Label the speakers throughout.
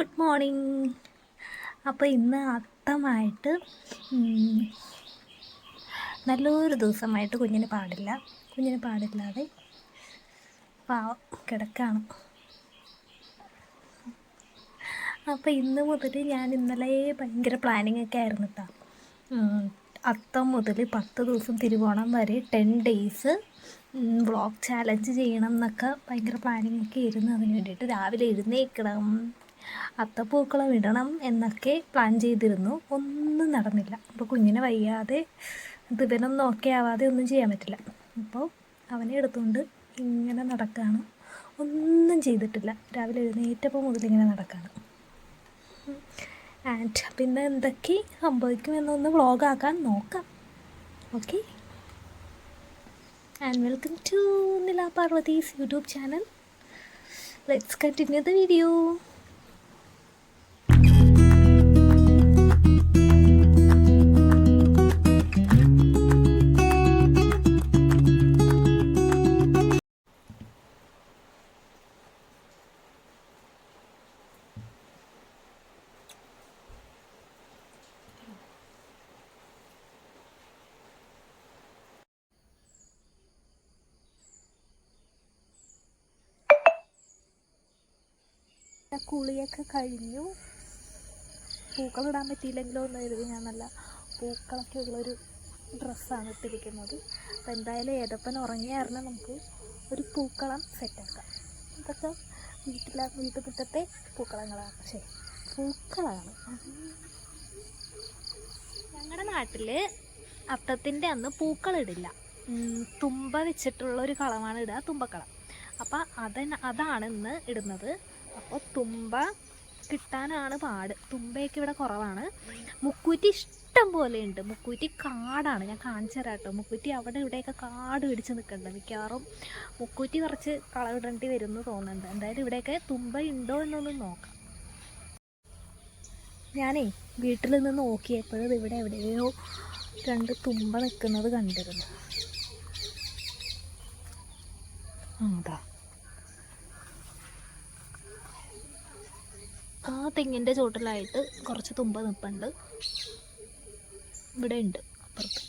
Speaker 1: Good morning. അപ്പോൾ ഇന്ന് അത്തമായിട്ട് നല്ലൊരു ദിവസമായിട്ട് കുഞ്ഞിന് പാടില്ല. കുഞ്ഞിന് പാടില്ലാതെ പാവം കിടക്കാണ്. അപ്പോൾ ഇന്ന് മുതൽ ഞാൻ ഇന്നലെ ഭയങ്കര പ്ലാനിങ് ഒക്കെ ആയിരുന്നു കേട്ടോ അത്തം മുതൽ പത്ത് ദിവസം തിരുവോണം വരെ ടെൻ ഡേയ്സ് വ്ളോഗ് ചാലഞ്ച് ചെയ്യണം എന്നൊക്കെ ഭയങ്കര പ്ലാനിങ് ഒക്കെ ആയിരുന്നു. അതിന് വേണ്ടിയിട്ട് രാവിലെ എഴുന്നേൽക്കണം. അത്തപ്പൂക്കളം ഇടണം എന്നൊക്കെ പ്ലാൻ ചെയ്തിരുന്നു. ഒന്നും നടന്നില്ല. അപ്പോൾ കുഞ്ഞിനെ വയ്യാതെ ഇത് ഇവനൊന്നും ഓക്കെ ആവാതെ ഒന്നും ചെയ്യാൻ പറ്റില്ല. അപ്പോൾ അവനെ എടുത്തുകൊണ്ട് ഇങ്ങനെ നടക്കുകയാണ് ഒന്നും ചെയ്തിട്ടില്ല. രാവിലെ എഴുന്നേറ്റപ്പോൾ മുതൽ ഇങ്ങനെ നടക്കുകയാണ് ആൻഡ് പിന്നെ എന്തൊക്കെ സംഭവിക്കും എന്നൊന്ന് വ്ളോഗാക്കാൻ നോക്കാം. Okay and welcome to Nila Parvathy's YouTube channel let's continue the video കുളിയൊക്കെ കഴിഞ്ഞു. പൂക്കളിടാൻ പറ്റിയില്ലെങ്കിലോ എന്ന് കരുതി ഞാൻ നല്ല പൂക്കളൊക്കെ ഉള്ളൊരു ഡ്രസ്സാണ് ഇട്ടിരിക്കുന്നത്. അപ്പോൾ എന്തായാലും ഏതപ്പൻ ഉറങ്ങിയായിരുന്നു നമുക്ക് ഒരു പൂക്കളം സെറ്റാക്കാം ഇതൊക്കെ വീട്ടിലെ മുറ്റത്തെ പൂക്കളങ്ങളാണ്. ശരി പൂക്കളാണ്. ഞങ്ങളുടെ നാട്ടിൽ അത്തത്തിന്റെ അന്ന് പൂക്കളിടില്ല തുമ്പ വെച്ചിട്ടുള്ള ഒരു കളമാണ് ഇടുക തുമ്പക്കളം. അപ്പം അതെ അതാണ് ഇന്ന് ഇടുന്നത്. അപ്പോൾ തുമ്പ കിട്ടാനാണ് പാട്. തുമ്പയൊക്കെ ഇവിടെ കുറവാണ്. മുക്കൂറ്റി ഇഷ്ടം പോലെ ഉണ്ട് മുക്കൂറ്റി കാടാണ്. ഞാൻ കാണിച്ചു തരാം കേട്ടോ. മുക്കൂറ്റി അവിടെ ഇവിടെയൊക്കെ കാട് പിടിച്ച് നിൽക്കുന്നുണ്ട് മിക്കവാറും മുക്കൂറ്റി കുറച്ച് കളവിടേണ്ടി വരും എന്ന് തോന്നുന്നുണ്ട്. എന്തായാലും ഇവിടെയൊക്കെ തുമ്പ ഉണ്ടോ എന്നൊന്ന് നോക്കാം. ഞാനേ വീട്ടിൽ നിന്ന് നോക്കിയപ്പോഴും ഇവിടെ എവിടെയോ രണ്ട് തുമ്പ നിൽക്കുന്നത് കണ്ടിരുന്നു. അതാ തെങ്ങിന്റെ ചോട്ടിലായിട്ട് കുറച്ച് തുമ്പ നിൽപ്പുണ്ട് ഇവിടെ ഉണ്ട് അപ്പുറത്ത്.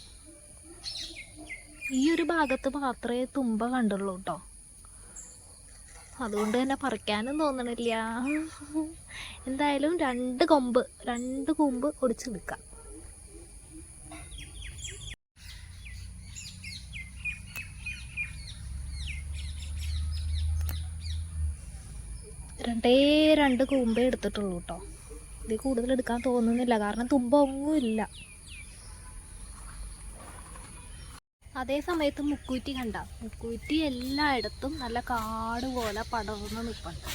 Speaker 1: ഈ ഒരു ഭാഗത്ത് മാത്രമേ തുമ്പ കണ്ടുള്ളൂ കേട്ടോ അതുകൊണ്ട് തന്നെ പറിക്കാനും തോന്നണില്ല. എന്തായാലും രണ്ട് കൊമ്പ് രണ്ട് കൊമ്പ് ഒടിച്ചെടുക്കാം രണ്ടേ രണ്ട് കൂമ്പേ എടുത്തിട്ടുള്ളൂ കേട്ടോ ഇതിൽ കൂടുതൽ എടുക്കാൻ തോന്നുന്നില്ല. കാരണം തുമ്പ ഒന്നും ഇല്ല. അതേ സമയത്ത് മുക്കൂറ്റി കണ്ട. മുക്കൂറ്റി എല്ലായിടത്തും നല്ല കാട് പോലെ പടർന്ന് നിൽപ്പുണ്ട്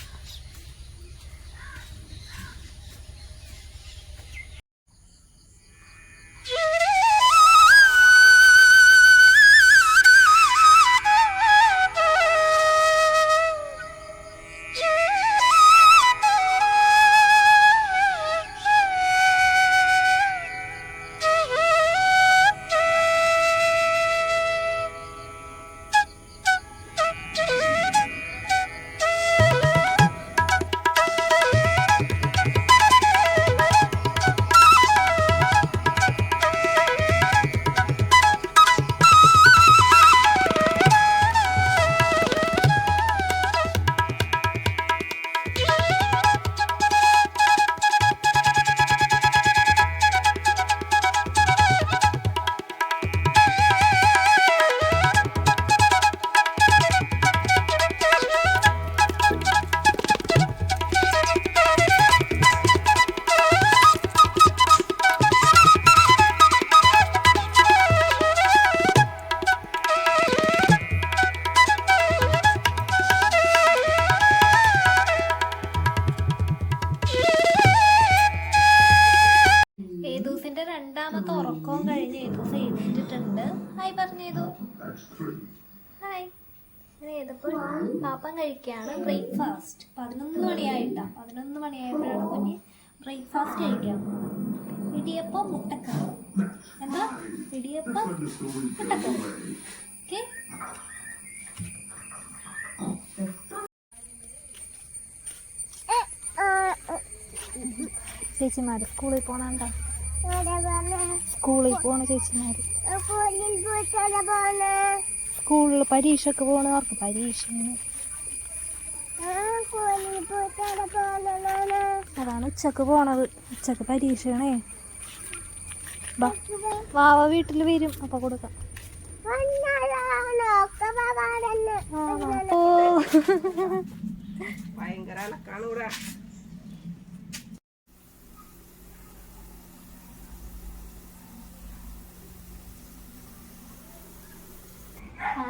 Speaker 1: പറഞ്ഞേതു? ഹായ് ഞാൻ ഏതപ്പോൾ പാപ്പം കഴിക്കുകയാണ് ബ്രേക്ക്ഫാസ്റ്റ്. പതിനൊന്ന് മണിയായിട്ടാ. പതിനൊന്ന് മണിയായപ്പോഴാണ് കുഞ്ഞ് ബ്രേക്ക്ഫാസ്റ്റ് കഴിക്കാൻ ഇടിയപ്പം മുട്ടക്കറി. എന്താ? ഇടിയപ്പം മുട്ടക്കറി. ഓക്കെ ചേച്ചിമാർ സ്കൂളിൽ പോണണ്ട? സ്കൂളിൽ പോണ ചേച്ചിമാർ സ്കൂളിൽ പരീക്ഷയ്ക്ക് പോണവർക്ക് പരീക്ഷ അതാണ് ഉച്ചയ്ക്ക് പോണത്. ഉച്ചയ്ക്ക് പരീക്ഷയാണേ. ബാ വാവ വീട്ടിൽ വരും. അപ്പൊ കൊടുക്കാം. ഓ.
Speaker 2: ഭയങ്കര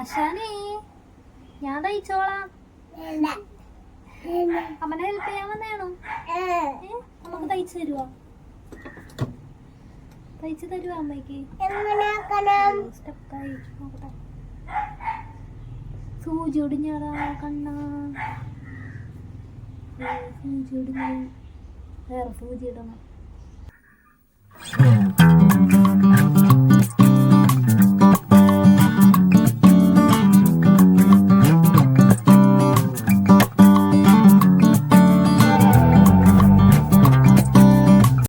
Speaker 1: ആശാനേ ഞാൻ തയ്ച്ചോളാം അമ്മനെ ഹെൽപ്പ് ചെയ്യാൻ വന്നേണോ നമുക്ക് തയ്ച്ചു തരുവോ? തയ്ച്ചു തരുവോ അമ്മയ്ക്ക്? സ്റ്റെപ്പായി നോക്കട്ടെ. സൂചി ഒടിഞ്ഞടാ കണ്ണ. സൂചി ഒടിഞ്ഞു വേറെ സൂചി ഇടണം.